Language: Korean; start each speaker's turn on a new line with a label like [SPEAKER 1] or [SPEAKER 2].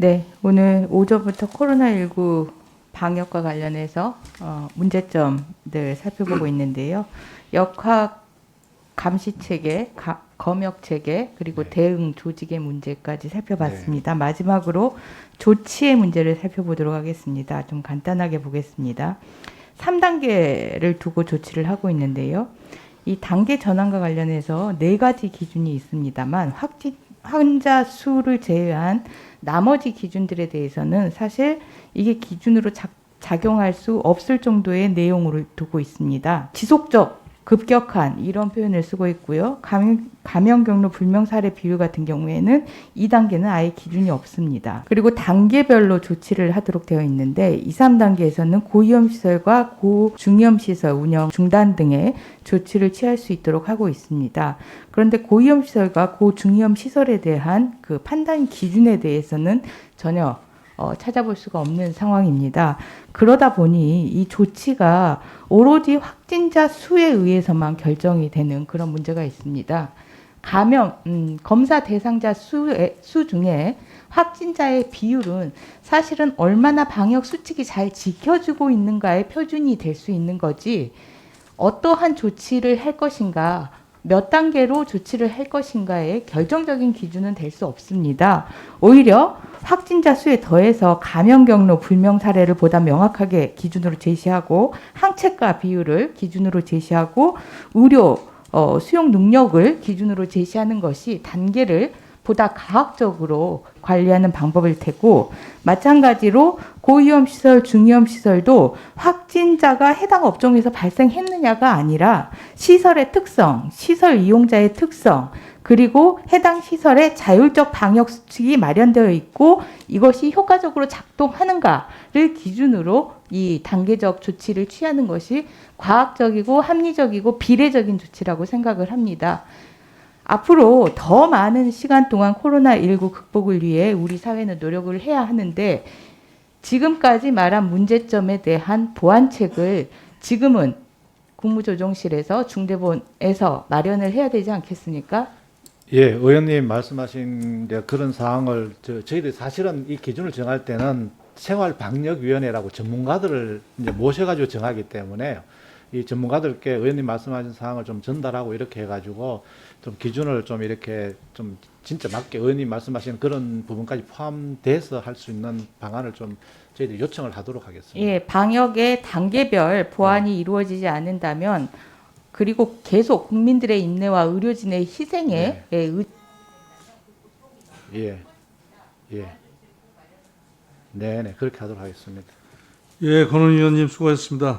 [SPEAKER 1] 네, 오늘 오전부터 코로나19 방역과 관련해서 어, 문제점들 살펴보고 있는데요. 역학 감시 체계, 가- 검역 체계, 그리고
[SPEAKER 2] 네.
[SPEAKER 1] 대응 조직의 문제까지 살펴봤습니다. 마지막으로 조치의 문제를 살펴보도록 하겠습니다. 좀 간단하게 보겠습니다. 3단계를 두고 조치를 하고 있는데요. 이 단계 전환과 관련해서 네 가지 기준이 있습니다만 확진 환자 수를 제외한 나머지 기준들에 대해서는 사실 이게 기준으로 작, 작용할 수 없을 정도의 내용을 두고 있습니다. 지속적, 급격한 이런 표현을 쓰고 있고요. 감염, 감염 경로 불명 사례 비율 같은 경우에는 2단계는 아예 기준이 없습니다. 그리고 단계별로 조치를 하도록 되어 있는데 2, 3단계에서는 고위험 시설과 고중위험 시설 운영 중단 등의 조치를 취할 수 있도록 하고 있습니다. 그런데 고위험 시설과 고중위험 시설에 대한 그 판단 기준에 대해서는 전혀 어, 찾아볼 수가 없는 상황입니다. 그러다 보니 이 조치가 오로지 확진자 수에 의해서만 결정이 되는 그런 문제가 있습니다. 감염 음, 검사 대상자 수의, 수 중에 확진자의 비율은 사실은 얼마나 방역 수칙이 잘 지켜지고 있는가의 표준이 될 수 있는 거지 어떠한 조치를 할 것인가 몇 단계로 조치를 할 것인가의 결정적인 기준은 될 수 없습니다. 오히려 확진자 수에 더해서 감염 경로 불명 사례를 보다 명확하게 기준으로 제시하고 항체가 비율을 기준으로 제시하고 의료 어, 수용 능력을 기준으로 제시하는 것이 단계를 보다 과학적으로 관리하는 방법일 테고 마찬가지로 고위험 시설, 중위험 시설도 확진자가 해당 업종에서 발생했느냐가 아니라 시설의 특성, 시설 이용자의 특성, 그리고 해당 시설의 자율적 방역 수칙이 마련되어 있고 이것이 효과적으로 작동하는가를 기준으로 이 단계적 조치를 취하는 것이 과학적이고 합리적이고 비례적인 조치라고 생각을 합니다. 앞으로 더 많은 시간 동안 코로나19 극복을 위해 우리 사회는 노력을 해야 하는데 지금까지 말한 문제점에 대한 보완책을 지금은 국무조정실에서 중대본에서 마련을 해야 되지 않겠습니까?
[SPEAKER 2] 예, 의원님 말씀하신 그런 사항을 저, 저희들이 사실은 이 기준을 정할 때는 생활방역위원회라고 전문가들을 모셔가지고 정하기 때문에 이 전문가들께 의원님 말씀하신 사항을 좀 전달하고 이렇게 해가지고 좀 기준을 좀 이렇게 좀 진짜 맞게 의원님 말씀하신 그런 부분까지 포함돼서 할 수 있는 방안을 좀 저희들이 요청을 하도록 하겠습니다.
[SPEAKER 1] 예, 방역의 단계별 보완이 이루어지지 않는다면 그리고 계속 국민들의 인내와 의료진의 희생에
[SPEAKER 2] 네.
[SPEAKER 1] 예, 의-
[SPEAKER 2] 예, 예. 네 네, 그렇게 하도록 하겠습니다.
[SPEAKER 3] 예, 권은 의원님 수고하셨습니다.